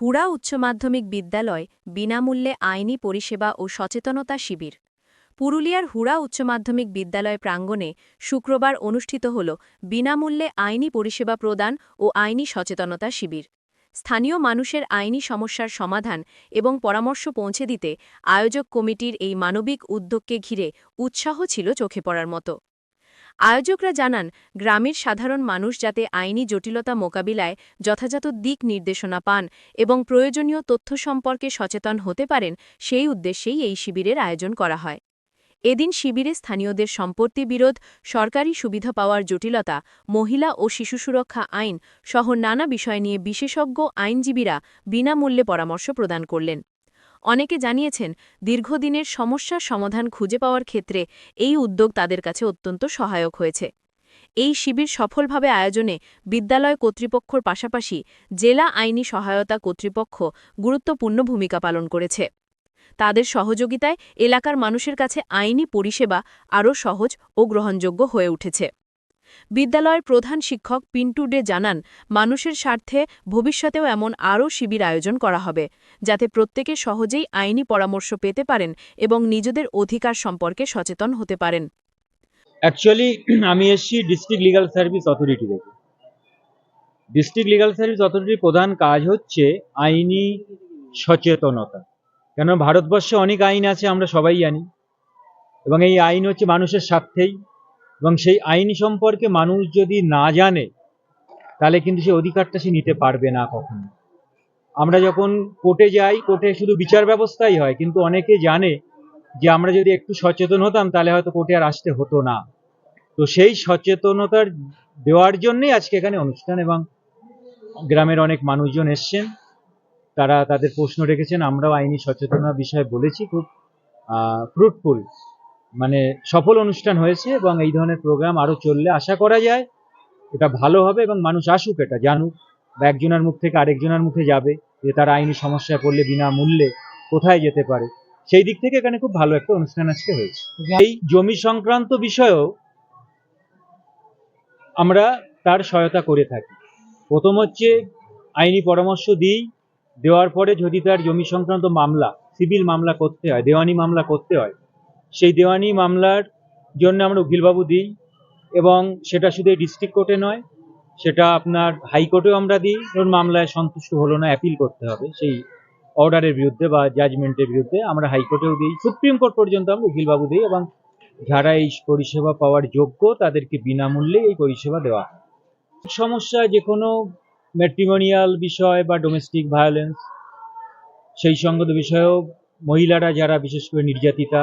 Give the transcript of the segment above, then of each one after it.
হুড়া উচ্চ মাধ্যমিক বিদ্যালয় বিনামূল্যে আইনি পরিষেবা ও সচেতনতা শিবির। পুরুলিয়ার হুড়া উচ্চ মাধ্যমিক বিদ্যালয় প্রাঙ্গণে শুক্রবার অনুষ্ঠিত হল বিনামূল্যে আইনি পরিষেবা প্রদান ও আইনি সচেতনতা শিবির। স্থানীয় মানুষের আইনি সমস্যার সমাধান এবং পরামর্শ পৌঁছে দিতে আয়োজক কমিটির এই মানবিক উদ্যোগকে ঘিরে উৎসাহ ছিল চোখে পড়ার মতো। আয়োজকরা জানান, গ্রামের সাধারণ মানুষ যাতে আইনি জটিলতা মোকাবিলায় যথাযথ দিক নির্দেশনা পান এবং প্রয়োজনীয় তথ্য সম্পর্কে সচেতন হতে পারেন, সেই উদ্দেশ্যেই এই শিবিরের আয়োজন করা হয়। এদিন শিবিরে স্থানীয়দের সম্পত্তি বিরোধ, সরকারি সুবিধা পাওয়ার জটিলতা, মহিলা ও শিশু সুরক্ষা আইন সহ নানা বিষয় নিয়ে বিশেষজ্ঞ আইনজীবীরা বিনামূল্যে পরামর্শ প্রদান করলেন। অনেকে জানিয়েছেন, দীর্ঘদিনের সমস্যার সমাধান খুঁজে পাওয়ার ক্ষেত্রে এই উদ্যোগ তাদের কাছে অত্যন্ত সহায়ক হয়েছে। এই শিবির সফলভাবে আয়োজনে বিদ্যালয় কর্তৃপক্ষর পাশাপাশি জেলা আইনি সহায়তা কর্তৃপক্ষ গুরুত্বপূর্ণ ভূমিকা পালন করেছে। তাদের সহযোগিতায় এলাকার মানুষের কাছে আইনি পরিষেবা আরও সহজ ও গ্রহণযোগ্য হয়ে উঠেছে। বিদ্যালয়ের প্রধান শিক্ষক পিন্টু ডে জানান, মানুষের স্বার্থে ভবিষ্যতেও এমন আরও শিবির আয়োজন করা হবে, যাতে প্রত্যেকে সহজেই আইনি পরামর্শ পেতে পারেন এবং নিজেদের অধিকার সম্পর্কে সচেতন হতে পারেন। অ্যাকচুয়ালি আমি এসেছি ডিস্ট্রিক্ট লিগাল সার্ভিস অথরিটি থেকে। ডিস্ট্রিক্ট লিগাল সার্ভিস অথরিটির প্রধান কাজ হচ্ছে আইনি সচেতনতা। কেন ভারতবর্ষে অনেক আইন আছে, আমরা সবাই জানি। এবং এই আইন হচ্ছে মানুষের স্বার্থেই এবং সেই আইন সম্পর্কে মানুষ যদি না জানে, তাহলে কিন্তু সেই অধিকারটা সে নিতে পারবে না কখনো। আমরা যখন কোর্টে যাই, কোর্টে শুধু বিচার ব্যবস্থাই হয়, কিন্তু অনেকে জানে যে আমরা যদি একটু সচেতন হতাম, তাহলে হয়তো কোর্টে আর আসতে হতো না। তো সেই সচেতনতার দেওয়ার জন্যই আজকে এখানে অনুষ্ঠান এবং গ্রামের অনেক মানুষজন এসছেন। তারা তাদের প্রশ্ন রেখেছেন, আমরাও আইনি সচেতনতা বিষয়ে বলেছি, খুব ফ্রুটফুল মানে সফল অনুষ্ঠান হয়েছে এবং এই ধরনের প্রোগ্রাম আরও চললে আশা করা যায় এটা ভালো হবে এবং মানুষ আসুক এটা, জানুক বা একজনের মুখ থেকে আরেকজনের মুখে যাবে যে তারা আইনি সমস্যায় পড়লে বিনামূল্যে কোথায় যেতে পারে। সেই দিক থেকে এখানে খুব ভালো একটা অনুষ্ঠান আজকে হয়েছে। এই জমি সংক্রান্ত বিষয়েও আমরা তার সহায়তা করে থাকি। প্রথম হচ্ছে আইনি পরামর্শ দিই, দেওয়ার পরে যদি তার জমি সংক্রান্ত মামলা, সিভিল মামলা করতে হয়, দেওয়ানি মামলা করতে হয় সেই দেওয়ানি মামলার জন্য আমরা উকিলবাবু দিই এবং সেটা শুধু ডিস্ট্রিক্ট কোর্টে নয়, সেটা আপনার হাইকোর্টেও আমরা দিই। ধরুন মামলায় সন্তুষ্ট হলো না অ্যাপিল করতে হবে, সেই অর্ডারের বিরুদ্ধে বা জাজমেন্টের বিরুদ্ধে আমরা হাইকোর্টেও দিই। সুপ্রিম কোর্ট পর্যন্ত আমরা উকিলবাবু দিই এবং যারা এই পরিষেবা পাওয়ার যোগ্য তাদেরকে বিনামূল্যে এই পরিষেবা দেওয়া হয়। সমস্যা যে কোনো ম্যাট্রিমোনিয়াল বিষয় বা ডোমেস্টিক ভায়োলেন্স সেই সঙ্গত বিষয়েও মহিলারা যারা বিশেষ করে নির্যাতিতা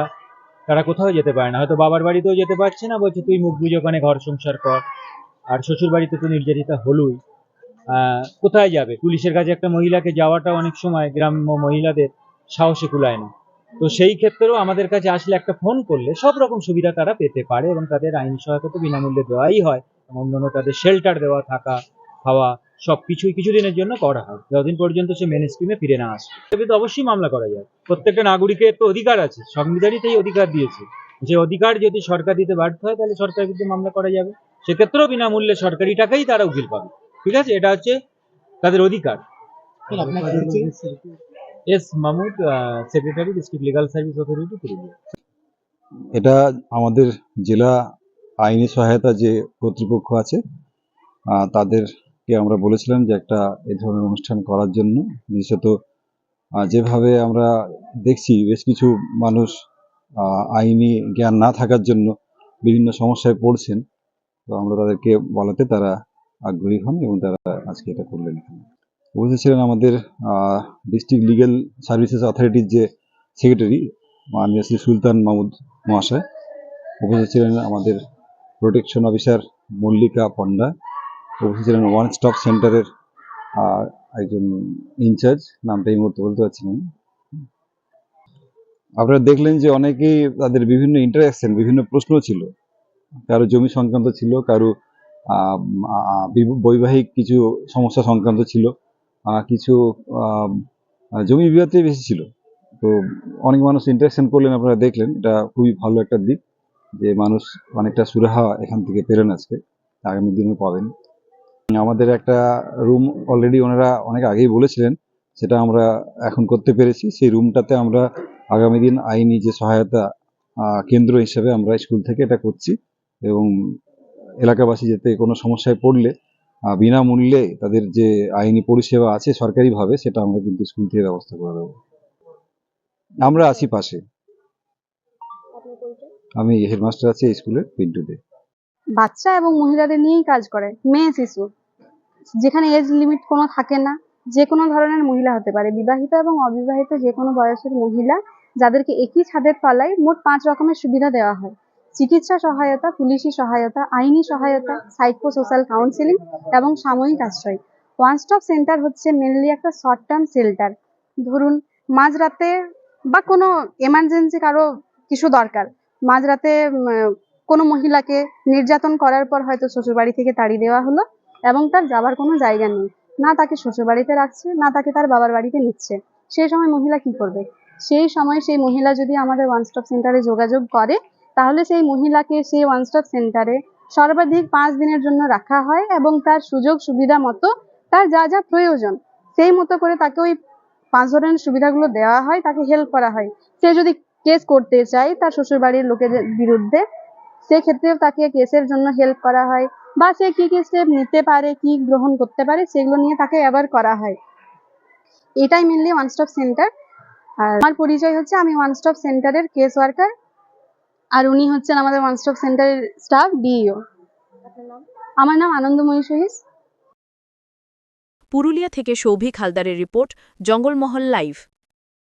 তারা কোথাও যেতে পারে না। হয়তো বাবার বাড়িতেও যেতে পারছে না, বলছে তুই মুখ বুঝে ওখানে ঘর সংসার কর। আর শ্বশুর বাড়িতে তো নির্যাতিতা হলোই। কোথায় যাবে? পুলিশের কাছে একটা মহিলাকে যাওয়াটা অনেক সময় গ্রাম্য মহিলাদের সাহসে কুলায় না। তো সেই ক্ষেত্রেও আমাদের কাছে আসলে একটা ফোন করলে সব রকম সুবিধা তারা পেতে পারে এবং তাদের আইনি সহায়তা তো বিনামূল্যে দেওয়াই হয় অন্যান্য তাদের শেল্টার দেওয়া, থাকা, খাওয়া সব কিছুই কিছুদিনের জন্য করা হয়। যতদিন পর্যন্ত সে মেন স্ট্রিমে ফিরে না আসে। তবে তো অবশ্যই মামলা করা যায়। প্রত্যেকটা নাগরিকের তো অধিকার আছে। সংবিধানই তো এই অধিকার দিয়েছে। যে অধিকার যদি সরকার দিতে ব্যর্থ হয় তাহলে সরকারের বিরুদ্ধে মামলা করা যাবে। সেক্ষেত্রেও বিনামূল্যে সরকারি টাকাই তারা উকিল পাবে। ঠিক আছে? এটা হচ্ছে তাদের অধিকার। S Mahmud secretary district legal service authority Purulia. এটা আমাদের জেলা আইনি সহায়তা যে কর্তৃপক্ষ আছে আহ, তাদেরকে আমরা বলেছিলাম যে একটা এ ধরনের অনুষ্ঠান করার জন্য। বিশেষত যেভাবে আমরা দেখছি বেশ কিছু মানুষ আইনি জ্ঞান না থাকার জন্য বিভিন্ন সমস্যায় পড়ছেন। তো আমরা তাদেরকে বলাতে তারা আগ্রহী হন এবং তারা আজকে এটা করলেন এখানে। উপস্থিত ছিলেন আমাদের ডিস্ট্রিক্ট লিগ্যাল সার্ভিসেস অথরিটির যে সেক্রেটারি, মাননীয় শ্রী সুলতান মাহমুদ মহাশয়। উপস্থিত ছিলেন আমাদের প্রোটেকশন অফিসার মল্লিকা পণ্ডা। উপস্থিত ছিলেন ওয়ান স্টপ সেন্টারের একজন ইনচার্জ নামটা এই মুহূর্তে বলতে পারছি না আপনারা দেখলেন যে অনেকেই তাদের বিভিন্ন ইন্টারাকশন বিভিন্ন প্রশ্ন ছিল। কারও জমি সংক্রান্ত ছিল, কারও বৈবাহিক কিছু সমস্যা সংক্রান্ত ছিল কিছু জমি বিবাদে বেশি ছিল। তো অনেক মানুষ ইন্টারাকশন করলেন, আপনারা দেখলেন। এটা খুবই ভালো একটা দিক যে মানুষ অনেকটা সুরাহা এখান থেকে পেলেন আজকে। আগামী দিনেও পাবেন। আমাদের একটা রুম অলরেডি ওনারা অনেক আগেই বলেছিলেন সেটা আমরা এখন করতে পেরেছি। সেই রুমটাতে আমরা আগামী দিন আইনি যে সহায়তা কেন্দ্র হিসেবে আমরা স্কুল থেকে এটা করছি এবং এলাকাবাসী যাতে কোনো সমস্যায় পড়লে বিনামূল্যে তাদের যে আইনি পরিষেবা আছে সরকারিভাবে সেটা আমরা কিন্তু স্কুল থেকে ব্যবস্থা করে দেবো। আমরা আছি পাশে। আমি হেডমাস্টার আছি স্কুলের পিন্টুতে। বাচ্চা এবং মহিলাদের নিয়েই কাজ করে, মেয়ে শিশু। যেখানে এজ লিমিট কোনো থাকে না, যে কোনো ধরনের মহিলা হতে পারে, বিবাহিত এবং অবিবাহিত যে কোনো বয়সের মহিলা যাদেরকে একই ছাদের তলায় মোট পাঁচ রকমের সুবিধা দেওয়া হয়। চিকিৎসা সহায়তা, পুলিশি সহায়তা, আইনি সহায়তা সাইকো সোশ্যাল কাউন্সিলিং এবং সাময়িক আশ্রয়। ওয়ান স্টপ সেন্টার হচ্ছে মেনলি একটা শর্ট টার্ম শেল্টার ধরুন, মাঝরাতে বা কোনো এমার্জেন্সি কারও কিছু দরকার, মাঝরাতে কোনো মহিলাকে নির্যাতন করার পর হয়তো শ্বশুরবাড়ি থেকে তাড়ি দেওয়া হলো এবং তার যাবার কোনো জায়গা নেই। না তাকে শ্বশুরবাড়িতে রাখছে, না তাকে তার বাবার বাড়িতে নিচ্ছে। সেই সময় মহিলা কি করবে? সেই সময় সেই মহিলা যদি আমাদের ওয়ান স্টপ সেন্টারে যোগাযোগ করে, তাহলে সেই মহিলাকে সেই ওয়ান স্টপ সেন্টারে সর্বাধিক পাঁচ দিনের জন্য রাখা হয় এবং তার সুযোগ সুবিধা মতো তার যা যা প্রয়োজন, সেই মতো করে তাকে ওই পাঁচ ধরনের সুবিধাগুলো দেওয়া হয়, তাকে হেল্প করা হয়। সে যদি কেস করতে চায়, তার শ্বশুরবাড়ির লোকেদের বিরুদ্ধে সেক্ষেত্রেও তাকে কেসের জন্য হেল্প করা হয় বা সে কি কি স্টেপ নিতে পারে, কি গ্রহণ করতে পারে, সেগুলো নিয়ে তাকে অ্যাওয়ার করা হয়। এটাই মেনলি ওয়ান স্টপ সেন্টার আর আমার পরিচয় হচ্ছে আমি ওয়ান স্টপ সেন্টারের কেস ওয়ার্কার আর উনি হচ্ছেন আমাদের ওয়ান স্টপ সেন্টারের স্টাফ ডিইও আমার নাম আনন্দময়ী সহিস পুরুলিয়া থেকে সৌভিক হালদারের রিপোর্ট, জঙ্গলমহল লাইভ